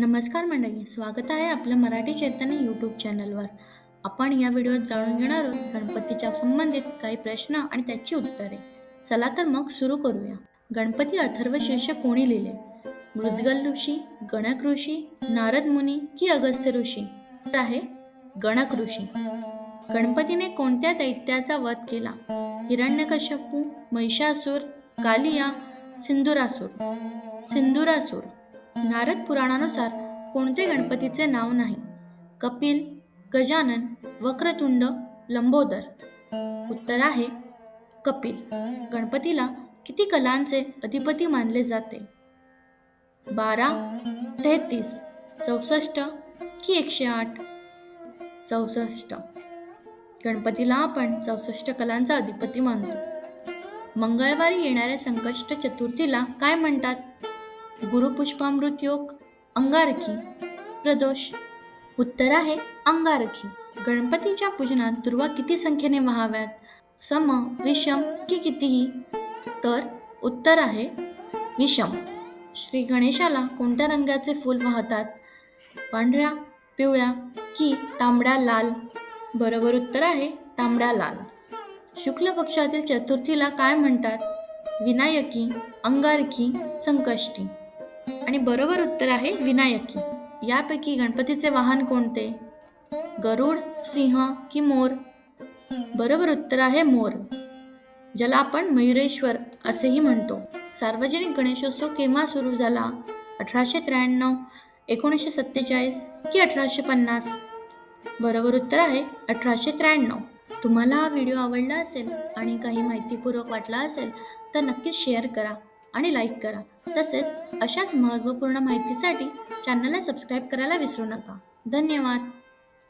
नमस्कार मंडळी स्वागत आहे आपलं मराठी चैतन्य यूट्यूब चॅनलवर आपण या व्हिडिओत जाणून घेणार आहोत गणपतीच्या संबंधित काही प्रश्न आणि त्याची उत्तरे. चला तर मग सुरू करूया. गणपती अथर्व शीर्षक कोणी लिहिले? मृदगल ऋषी गणक ऋषी नारद मुनी की अगस्त्य ऋषी? तर आहे गणक ऋषी. गणपतीने कोणत्या दैत्याचा वध केला? हिरण्यकश्यपू महिषासूर कालिया सिंदुरासूर सिंदुरासूर नारद पुराणानुसार कोणते गणपतीचे नाव नाही. कपिल गजानन वक्रतुंड लंबोदर. उत्तर आहे कपिल. गणपतीला किती कलांचे अधिपती मानले जाते? बारा तेहतीस चौसष्ट की एकशे आठ? चौसष्ट. गणपतीला आपण चौसष्ट कलांचा अधिपती मानतो. मंगळवारी येणाऱ्या संकष्ट चतुर्थीला काय म्हणतात? गुरुपुष्पामृत योग अंगारखी प्रदोष. उत्तर आहे अंगारखी. गणपतीच्या पूजनात दुर्वा किती संख्येने व्हाव्यात? सम विषम की कितीही? तर उत्तर आहे विषम. श्री गणेशाला कोणत्या रंगाचे फूल वाहतात? पांढऱ्या पिवळ्या की तांबड्या लाल? बरोबर उत्तर आहे तांबड्या लाल. शुक्ल पक्षातील चतुर्थीला काय म्हणतात? विनायकी अंगारखी संकष्टी. आणि बरोबर उत्तर आहे विनायकी. यापैकी गणपतीचे वाहन कोणते? गरुड सिंह की मोर? बरोबर उत्तर आहे मोर. ज्याला आपण मयुरेश्वर असेही म्हणतो. सार्वजनिक गणेशोत्सव केव्हा सुरू झाला? अठराशे त्र्याण्णव एकोणीसशे सत्तेचाळीस की अठराशे पन्नास? बरोबर उत्तर आहे अठराशे त्र्याण्णव. तुम्हाला हा व्हिडिओ आवडला असेल आणि काही माहितीपूर्वक वाटला असेल तर नक्कीच शेअर करा. आणि लाईक करा. तसेच अशाच महत्त्वपूर्ण माहितीसाठी चॅनलला सबस्क्राईब करायला विसरू नका. धन्यवाद.